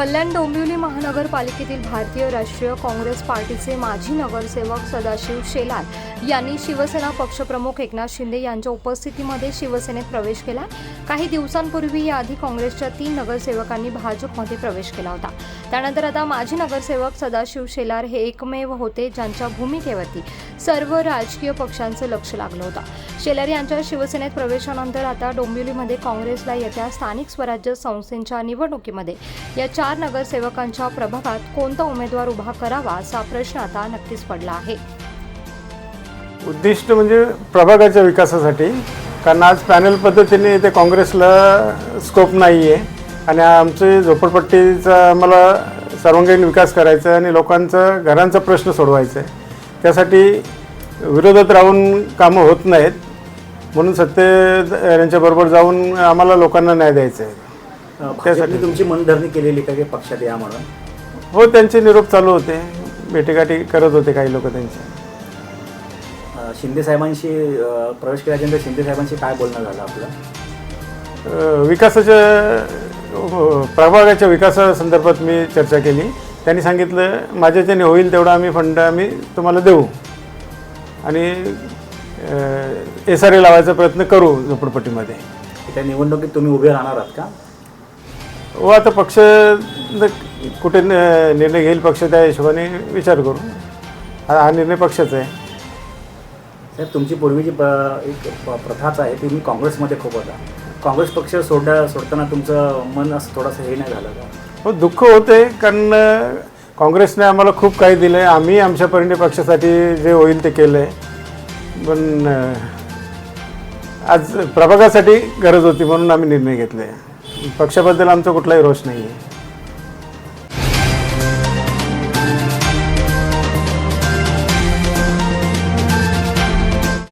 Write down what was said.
कल्याण डोंबिवली महानगरपालिकेतील भारतीय राष्ट्रीय काँग्रेस पार्टीचे माजी नगरसेवक सदाशिव शेलार यांनी शिवसेना पक्षप्रमुख एकनाथ शिंदे यांच्या उपस्थितीमध्ये शिवसेनेत प्रवेश केला. काही दिवसांपूर्वी याआधी काँग्रेसच्या तीन नगरसेवकांनी भाजपमध्ये प्रवेश केला होता. त्यानंतर आता माजी नगरसेवक सदाशिव शेलार हे एकमेव होते ज्यांच्या भूमिकेवरती सर्व राजकीय पक्षांचं लक्ष लागलं होतं. शेलार यांच्या शिवसेनेत प्रवेशानंतर आता डोंबिवलीमध्ये काँग्रेसला येत्या स्थानिक स्वराज्य संस्थेच्या निवडणुकीमध्ये या चार नगरसेवकांच्या प्रभागात कोणता उमेदवार उभा करावा असा प्रश्न आता नक्कीच पडला आहे. उद्दिष्ट म्हणजे प्रभागाच्या विकासासाठी कारण आज पॅनल पद्धतीने इथे काँग्रेसला स्कोप नाही आहे आणि आमचे झोपडपट्टीचा आम्हाला सर्वांगीण विकास करायचा आहे आणि लोकांचा घरांचा प्रश्न सोडवायचा आहे. त्यासाठी विरोधात राहून कामं होत नाहीत. म्हणून सत्य यांच्याबरोबर जाऊन आम्हाला लोकांना न्याय द्यायचा आहे. त्यासाठी तुमची मनधरणी केलेली का पक्षात या म्हणून? हो त्यांचे निरोप चालू होते. भेटीगाठी करत होते काही लोक त्यांचे शिंदे साहेबांशी प्रवेश केल्यानंतर शिंदे साहेबांशी काय बोलणं झालं आपलं? विकासाच्या अ, प्रभागाच्या विकासासंदर्भात मी चर्चा केली. त्यांनी सांगितलं माझ्याच्याने होईल तेवढा आम्ही फंड आम्ही तुम्हाला देऊ. आणि एस आर ए लावायचा प्रयत्न करू झोपडपट्टीमध्ये. त्या निवडणुकीत तुम्ही उभे राहणार आहात का? व आता पक्ष कुठे निर्णय घेईल पक्ष त्या हिशोबाने विचार करू. हा हा निर्णय पक्षाचा आहे. साहेब तुमची पूर्वीची प- एक प- प्रथाच आहे ती मी काँग्रेसमध्ये खूप होता. काँग्रेस पक्ष सोडा सोडताना तुमचं मन असं थोडंसं हे नाही झालं का? हो दुःख होते कारण अ, काँग्रेसने आम्हाला खूप काही दिलं आहे आम्ही आमच्या परिणी पक्षासाठी जे होईल ते केलं आहे पण अ, आज प्रभागासाठी गरज होती म्हणून आम्ही निर्णय घेतले पक्षाबद्दल आमचा कुठलाही रोष नाही आहे